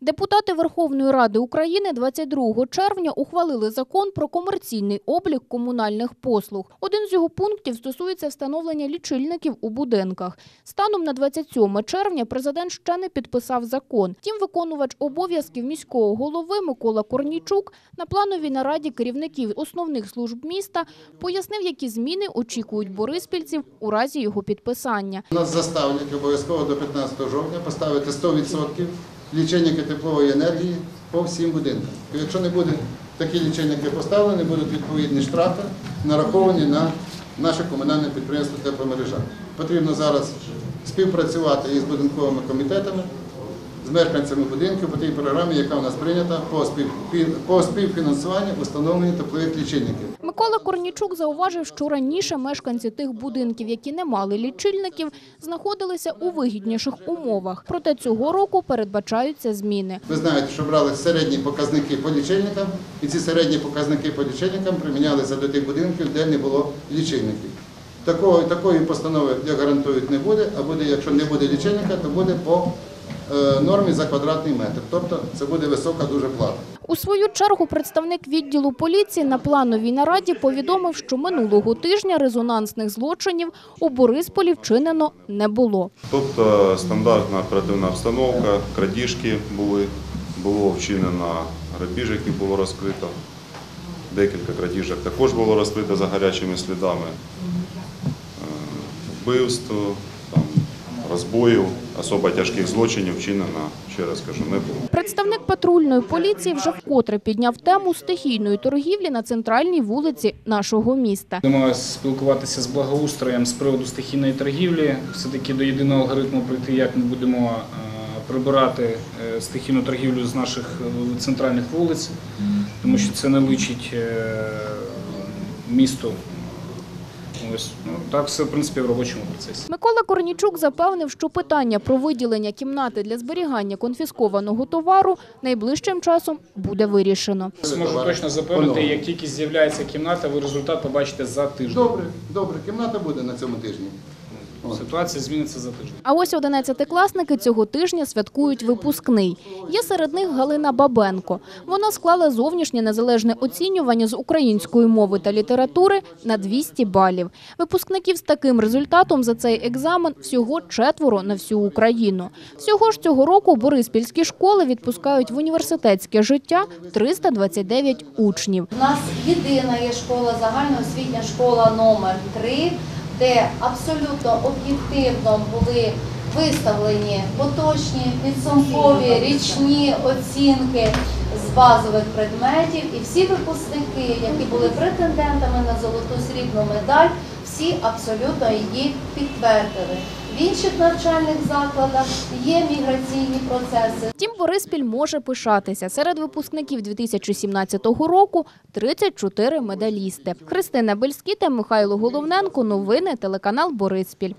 Депутати Верховної Ради України 22 червня ухвалили закон про комерційний облік комунальних послуг. Один з його пунктів стосується встановлення лічильників у будинках. Станом на 27 червня президент ще не підписав закон. Втім, виконувач обов'язків міського голови Микола Корнійчук на плановій нараді керівників основних служб міста пояснив, які зміни очікують бориспільців у разі його підписання. Нас заставлять обов'язково до 15 жовтня поставити 100% лічильники теплової енергії по всім будинкам. Якщо не буде такі лічильники поставлені, будуть відповідні штрафи нараховані на наше комунальне підприємство тепломережа. Потрібно зараз співпрацювати із будинковими комітетами, з мешканцями будинків по тій програмі, яка у нас прийнята по спів- співфінансуванню встановлення теплових лічильників. Микола Корнічук зауважив, що раніше мешканці тих будинків, які не мали лічильників, знаходилися у вигідніших умовах. Проте цього року передбачаються зміни. Ви знаєте, що брали середні показники по лічильникам, і ці середні показники по лічильникам примінялися до тих будинків, де не було лічильників. Такого, такої постанови, як гарантують, не буде, а буде, якщо не буде лічильника, то буде по е, нормі за квадратний метр. Тобто це буде висока дуже плата. У свою чергу представник відділу поліції на плановій нараді повідомив, що минулого тижня резонансних злочинів у Борисполі вчинено не було. Тобто стандартна оперативна обстановка, крадіжки були, було вчинено грабіж, який було розкрито. Декілька крадіжок також було розкрито за гарячими слідами. Е, Там, особо тяжких злочинів вчинено, ще раз кажу, не було. Представник патрульної поліції вже вкотре підняв тему стихійної торгівлі на центральній вулиці нашого міста. Будемо спілкуватися з благоустроєм з приводу стихійної торгівлі, все-таки до єдиного алгоритму прийти, як ми будемо е, прибирати е, стихійну торгівлю з наших е, центральних вулиць, тому що це не личить місту. Ось ну, так все в принципі в робочому процесі. Микола Корнічук запевнив, що питання про виділення кімнати для зберігання конфіскованого товару найближчим часом буде вирішено. Зможу точно запевнити, як тільки з'являється кімната, ви результат побачите за тиждень. Добре, добре, кімната буде на цьому тижні. Ситуація зміниться за тиждень. А ось 11-класники цього тижня святкують випускний. Є серед них Галина Бабенко. Вона склала зовнішнє незалежне оцінювання з української мови та літератури на 200 балів. Випускників з таким результатом за цей екзамен всього четверо на всю Україну. Всього ж цього року бориспільські школи відпускають в університетське життя 329 учнів. У нас єдина є школа, загальноосвітня школа номер 3 де абсолютно об'єктивно були виставлені поточні, підсумкові, річні оцінки з базових предметів. І всі випускники, які були претендентами на золоту срібну медаль, всі абсолютно її підтвердили. В інших навчальних закладах є міграційні процеси. Втім, Бориспіль може пишатися. Серед випускників 2017 року 34 медалісти. Христина Бельські та Михайло Головненко. Новини телеканал Бориспіль.